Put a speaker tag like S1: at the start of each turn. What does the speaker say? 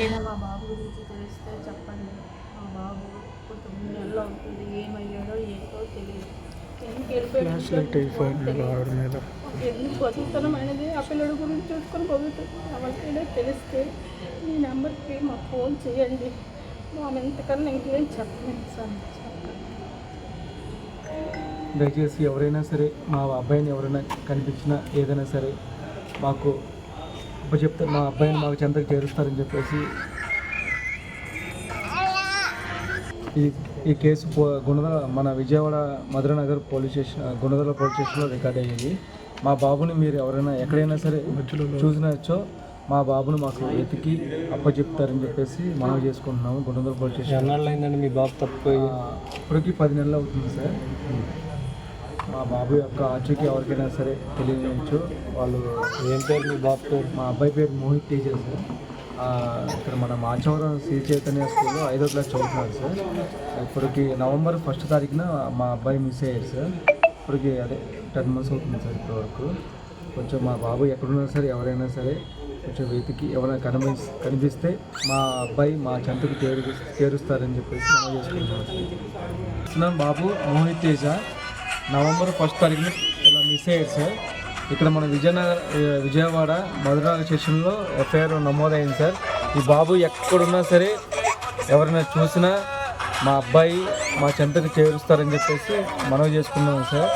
S1: నేను మా బాబు గురించి తెలిస్తే చెప్పండి. మా బాబు ఇప్పుడు తొమ్మిది నెలలు అవుతుంది ఏమయ్యాడో ఏంటో తెలియదు. ఎందుకు వెళ్ళిపోయాడు ఎందుకు బతుకుతాం అనేది ఆ పిల్లడి గురించి చూసుకొని బతుకుతుంది ఎవరికైనా తెలిస్తే ఈ నెంబర్కి మాకు ఫోన్ చేయండి. మేము ఎంతకన్నా ఇంకేం చెప్పలేదు సార్. చెప్పండి
S2: దయచేసి ఎవరైనా సరే మా అబ్బాయిని ఎవరైనా కనిపించినా ఏదైనా సరే మాకు చెప్తే మా అబ్బాయిని మాకు చెంతకు చేరుస్తారని చెప్పేసి ఈ ఈ కేసు పో గుణదల మన Vijayawada Madhuranagar police station Gunadala police స్టేషన్లో రికార్డ్ అయ్యింది. మా బాబుని మీరు ఎవరైనా ఎక్కడైనా సరే చూసినచ్చో మా బాబుని మాకు వెతికి అప్పచెప్తారని చెప్పేసి మనం చేసుకుంటున్నాము గుణదల పోలీస్ స్టేషన్.
S3: ఎన్నాళ్ళు అయిందండి మీ బాబు తప్పిపోయి?
S2: ఇప్పటికి పది నెలలు అవుతుంది సార్. మా బాబు యొక్క ఆచూకీ ఎవరికైనా సరే తెలియజేయచ్చు. వాళ్ళు
S3: ఏం పేరు మీ బాబు పేరు?
S2: మా అబ్బాయి పేరు మోహిత్ టీచర్ సార్. ఇక్కడ మన మాచవరం శ్రీ చైతన్య స్కూల్లో ఐదో క్లాస్ చదువుతున్నారు సార్. ఇప్పటికి నవంబర్ ఫస్ట్ తారీఖున మా అబ్బాయి మిస్ అయ్యారు సార్. ఇప్పటికి అదే టెన్ మంత్స్ అవుతుంది సార్ ఇప్పటివరకు కొంచెం మా బాబు ఎక్కడున్నా సరే ఎవరైనా సరే కొంచెం వెతికి ఎవరైనా కనిపి కనిపిస్తే మా అబ్బాయి మా చెంతకు చేరు చేరుస్తారని చెప్పేసి మనం చేసుకుంటున్నాం సార్. నా బాబు మోహిత్ తేజ. నవంబర్ ఫస్ట్ తారీఖున ఇలా మిస్ అయ్యారు సార్ ఇక్కడ మన విజయనగర్ విజయవాడ మధురాల స్టేషన్లో ఎఫ్ఐఆర్ నమోదైంది సార్ ఈ బాబు ఎక్కడున్నా సరే ఎవరైనా చూసినా మా అబ్బాయి మా చెంతకు చేరుస్తారని చెప్పేసి మనవి చేసుకున్నాం సార్